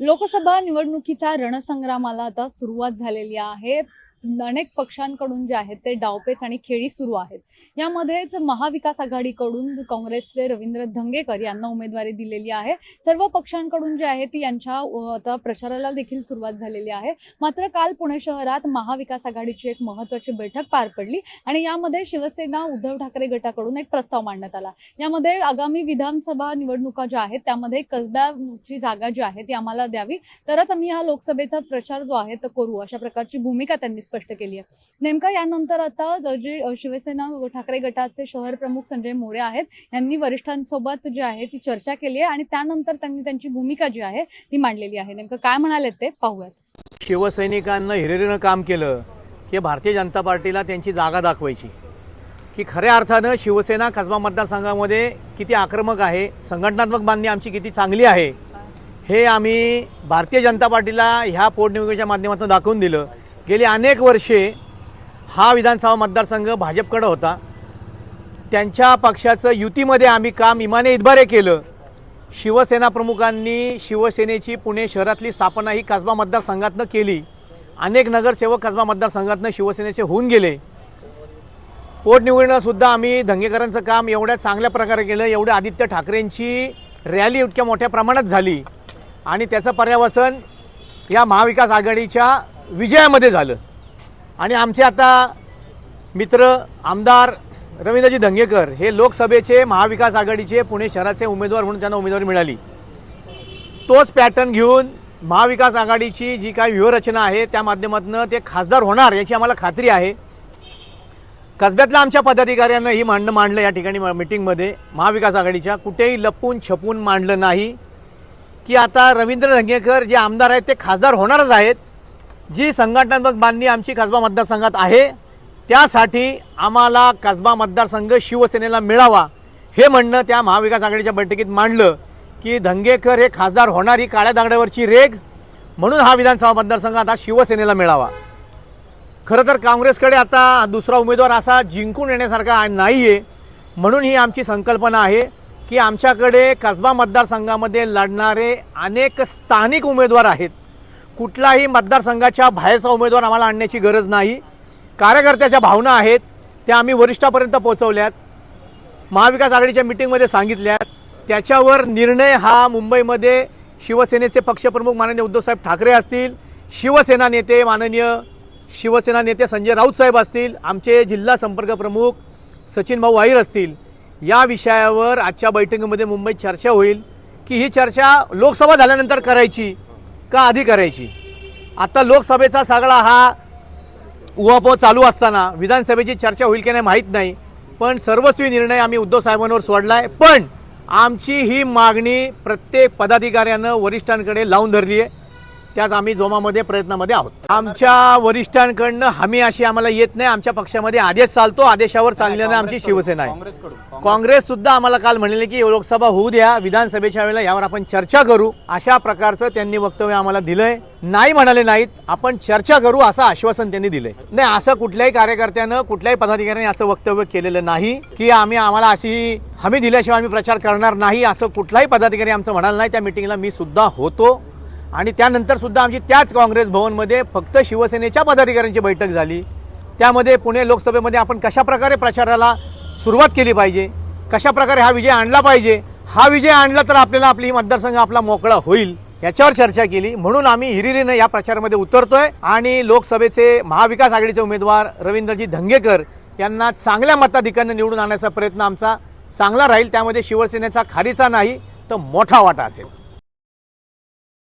लोकसभा निवडणुकीचा रणसंग्रामाला आता सुरुवात झालेली आहे. अनेक पक्षांकडून जे आहेत ते डावपेच आणि खेळी सुरू आहेत. यामध्येच महाविकास आघाडीकडून काँग्रेसचे रवींद्र धंगेकर यांना उमेदवारी दिलेली आहे. सर्व पक्षांकडून जे आहे ती यांच्या आता प्रचाराला देखील सुरुवात झालेली आहे. मात्र काल पुणे शहरात महाविकास आघाडीची एक महत्वाची बैठक पार पडली आणि यामध्ये शिवसेना उद्धव ठाकरे गटाकडून एक प्रस्ताव मांडण्यात आला. यामध्ये आगामी विधानसभा निवडणुका ज्या आहेत त्यामध्ये कसब्याची जागा जी आहे ती आम्हाला द्यावी. तरच आम्ही हा लोकसभेचा प्रचार जो आहे तो करू. अशा प्रकारची भूमिका त्यांनी स्पष्ट केली आहे नेमका यानंतर आता जे शिवसेना ठाकरे गटाचे शहर प्रमुख संजय मोरे आहेत. यांनी वरिष्ठांसोबत जे आहे ती चर्चा केली आहे आणि त्यानंतर त्यांनी त्यांची भूमिका जी आहे ती मांडलेली आहे. नेमकं काय म्हणाले ते पाहूयात. शिवसैनिकांना हिरेरीनं काम केलं की भारतीय जनता पार्टीला त्यांची जागा दाखवायची. की खऱ्या अर्थानं शिवसेना कसबा मतदारसंघामध्ये किती आक्रमक आहे संघटनात्मक बांधणी आमची किती चांगली आहे हे आम्ही भारतीय जनता पार्टीला ह्या पोटनिवडणुकीच्या माध्यमातून दाखवून दिलं. गेली अनेक वर्षे हा विधानसभा मतदारसंघ भाजपकडं होता. त्यांच्या पक्षाचं युतीमध्ये आम्ही काम इमाने इतबारे केलं. शिवसेना प्रमुखांनी शिवसेनेची पुणे शहरातली स्थापना ही कसबा मतदारसंघातनं केली. अनेक नगरसेवक कसबा मतदारसंघातनं शिवसेनेचे होऊन गेले. पोटनिवडणंसुद्धा आम्ही धंगेकरांचं काम एवढ्या चांगल्या प्रकारे केलं. एवढ्या आदित्य ठाकरेंची रॅली इतक्या मोठ्या प्रमाणात झाली. आणि त्याचं पर्यावसन या महाविकास आघाडीच्या विजयामध्ये झालं. आणि आमचे आता मित्र आमदार रवींद्रजी धंगेकर हे लोकसभेचे महाविकास आघाडीचे पुणे शहराचे उमेदवार म्हणून त्यांना उमेदवारी मिळाली. तोच पॅटर्न घेऊन महाविकास आघाडीची जी काही व्यूहरचना आहे त्या माध्यमातून ते खासदार होणार याची आम्हाला खात्री आहे. कसब्यातल्या आमच्या पदाधिकाऱ्यांना ही मांडणं मांडलं या ठिकाणी मिटिंगमध्ये. महाविकास आघाडीच्या कुठेही लपून छपून मांडलं नाही. की आता रवींद्र धंगेकर जे आमदार आहेत ते खासदार होणारच आहेत. जी संघटनात्मक बांधणी आमची कसबा मतदारसंघात आहे त्यासाठी आम्हाला कसबा मतदारसंघ शिवसेनेला मिळावा हे म्हणणं त्या महाविकास आघाडीच्या बैठकीत मांडलं की धंगेकर हे खासदार होणारी काळ्या दागड्यावरची रेग म्हणून हा विधानसभा मतदारसंघ आता शिवसेनेला मिळावा. खरं तर काँग्रेसकडे आता दुसरा उमेदवार असा जिंकून येण्यासारखा नाही आहे म्हणून ही आमची संकल्पना आहे की आमच्याकडे कसबा मतदारसंघामध्ये लढणारे अनेक स्थानिक उमेदवार आहेत. कुठलाही मतदारसंघाच्या बाहेरचा उमेदवार आम्हाला आणण्याची गरज नाही. कार्यकर्त्याच्या भावना आहेत त्या आम्ही वरिष्ठापर्यंत पोहोचवल्यात. महाविकास आघाडीच्या मिटिंगमध्ये सांगितल्यात त्याच्यावर निर्णय हा मुंबईमध्ये शिवसेनेचे पक्षप्रमुख माननीय उद्धवसाहेब ठाकरे असतील शिवसेना नेते माननीय शिवसेना नेते संजय राऊत साहेब असतील आमचे जिल्हा संपर्क प्रमुख सचिन भाऊ आहीर असतील. या विषयावर आजच्या बैठकीमध्ये मुंबईत चर्चा होईल. की ही चर्चा लोकसभा झाल्यानंतर करायची का आधी करायची? आता लोकसभेचा सगळा हा उहापोह चालू असताना विधानसभेची चर्चा होईल की नाही माहीत नाही पण सर्वस्वी निर्णय आम्ही उद्धव साहेबांवर सोडलाय. पण आमची ही मागणी प्रत्येक पदाधिकाऱ्यानं वरिष्ठांकडे लावून धरली आहे त्याच आम्ही जोमामध्ये प्रयत्नामध्ये आहोत. आमच्या वरिष्ठांकडनं हमी अशी आम्हाला येत नाही. आमच्या पक्षामध्ये आदेश चालतो. आदेशावर चालल्यानं आमची शिवसेना आहे. काँग्रेस सुद्धा आम्हाला काल म्हणलेले की लोकसभा होऊ द्या. विधानसभेच्या वेळेला यावर आपण चर्चा करू. अशा प्रकारचं त्यांनी वक्तव्य आम्हाला दिलंय. नाही म्हणाले नाहीत. आपण चर्चा करू असं आश्वासन त्यांनी दिलंय. नाही असं कुठल्याही कार्यकर्त्यानं कुठल्याही पदाधिकाऱ्याने असं वक्तव्य केलेलं नाही की आम्ही आम्हाला अशी हमी दिल्याशिवाय आम्ही प्रचार करणार नाही असं कुठलाही पदाधिकारी आमचं म्हणाल नाही. त्या मिटिंगला मी सुद्धा होतो. आणि त्यानंतर सुद्धा आमची त्याच काँग्रेस भवनमध्ये फक्त शिवसेनेच्या पदाधिकाऱ्यांची बैठक झाली. त्यामध्ये पुणे लोकसभेमध्ये आपण कशा प्रकारे प्रचाराला सुरुवात केली पाहिजे कशा प्रकारे हा विजय आणला पाहिजे हा विजय आणला तर आपल्याला आपली मतदारसंघ आपला मोकळा होईल याच्यावर चर्चा केली. म्हणून आम्ही हिरिरीनं या प्रचारामध्ये उतरतोय आणि लोकसभेचे महाविकास आघाडीचे उमेदवार रवींद्रजी धंगेकर यांना चांगल्या मताधिकाऱ्यांना निवडून आणण्याचा प्रयत्न आमचा चांगला राहील. त्यामध्ये शिवसेनेचा खारीचा नाही तर मोठा वाटा असेल.